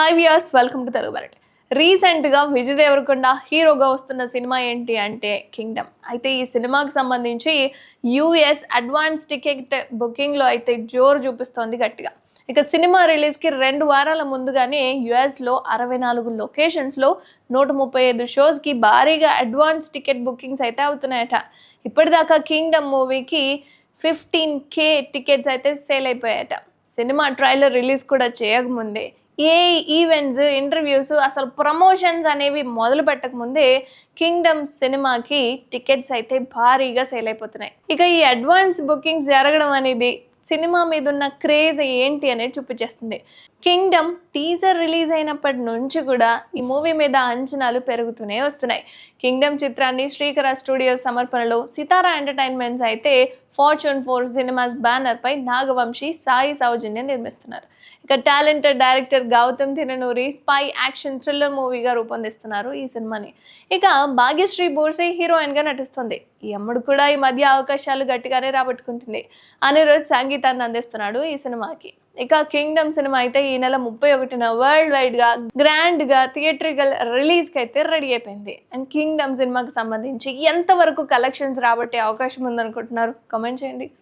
Hi viewers welcome to Telugu బరట్ రీసెంట్గా విజయ్ దేవరకొండ హీరోగా వస్తున్న సినిమా ఏంటి అంటే కింగ్డమ్ అయితే ఈ సినిమాకి సంబంధించి యూఎస్ అడ్వాన్స్ టికెట్ బుకింగ్లో అయితే జోరు చూపిస్తోంది గట్టిగా. ఇక సినిమా రిలీజ్కి రెండు వారాల ముందుగానే యుఎస్లో అరవై నాలుగు లొకేషన్స్లో నూట ముప్పై ఐదు షోస్కి భారీగా అడ్వాన్స్ టికెట్ బుకింగ్స్ అయితే అవుతున్నాయట. ఇప్పటిదాకా కింగ్డమ్ మూవీకి ఫిఫ్టీన్ కే టికెట్స్ అయితే సేల్ అయిపోయాయట. సినిమా ట్రైలర్ రిలీజ్ కూడా చేయకముందే. ఏ ఈవెంట్స్ ఇంటర్వ్యూస్ అసలు ప్రమోషన్స్ అనేవి మొదలు పెట్టకముందే కింగ్డమ్ సినిమాకి టికెట్స్ అయితే భారీగా సేల్ అయిపోతున్నాయి. ఇక ఈ అడ్వాన్స్ బుకింగ్స్ జరగడం అనేది సినిమా మీద ఉన్న క్రేజ్ ఏంటి అనేది చూపించేస్తుంది. కింగ్డమ్ టీజర్ రిలీజ్ అయినప్పటి నుంచి కూడా ఈ మూవీ మీద అంచనాలు పెరుగుతూనే వస్తున్నాయి. కింగ్డమ్ చిత్రాన్ని శ్రీకర స్టూడియోస్ సమర్పణలో సితారా ఎంటర్టైన్మెంట్స్ అయితే ఫార్చ్యూన్ ఫోర్ సినిమాస్ బ్యానర్ పై నాగవంశి సాయి సౌజన్య నిర్మిస్తున్నారు. ఇక talented director Gautam Tinnanuri spy action thriller మూవీగా రూపొందిస్తున్నారు ఈ సినిమాని. ఇక భాగ్యశ్రీ బోర్సే హీరోయిన్గా నటిస్తుంది. ఈ అమ్ముడు కూడా ఈ మధ్య అవకాశాలు గట్టిగానే రాబట్టుకుంటుంది. అనిరుద్ సంగీతాన్ని అందిస్తున్నాడు ఈ సినిమాకి. ఇక కింగ్డమ్ సినిమా అయితే ఈ నెల ముప్పై ఒకటిన వరల్డ్ వైడ్గా గ్రాండ్గా థియేట్రికల్ రిలీజ్కి అయితే రెడీ అయిపోయింది. అండ్ కింగ్డమ్ సినిమాకి సంబంధించి ఎంతవరకు కలెక్షన్స్ రాబట్టే అవకాశం ఉందనుకుంటున్నారు? కామెంట్ చేయండి.